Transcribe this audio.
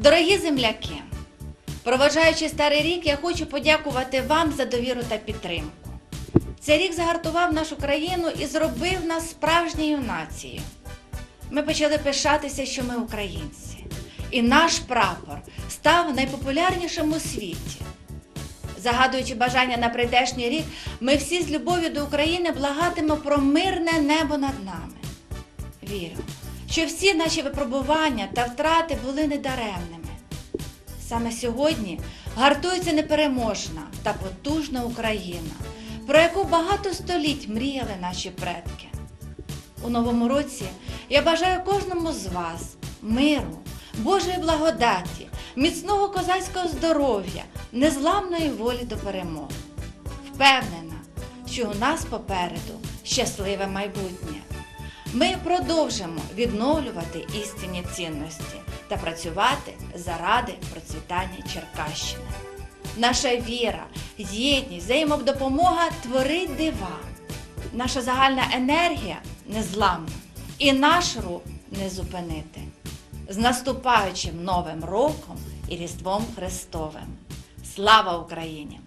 Дорогі земляки, проважаючи старий рік, я хочу подякувати вам за довіру та підтримку. Цей рік загартував нашу країну і зробив нас справжньою нацією. Ми почали пишатися, що ми українці, і наш прапор став найпопулярнішим у світі. Загадуючи бажання на прийдешній рік, ми всі з любов'ю до України благатимо про мирне небо над нами. Вірю, що всі наші випробування та втрати були недаремними. Саме сьогодні гартується непереможна та потужна Україна, про яку багато століть мріяли наші предки. У новому році я бажаю кожному з вас миру, Божої благодаті, міцного козацького здоров'я, незламної волі до перемог. Впевнена, що у нас попереду щасливе майбутнє. Ми продовжимо відновлювати істинні цінності та працювати заради процвітання Черкащини. Наша віра, єдність, взаємодопомога творить дива. Наша загальна енергія незламна і наш рух не зупинити. З наступаючим Новим роком і Різдвом Христовим. Слава Україні!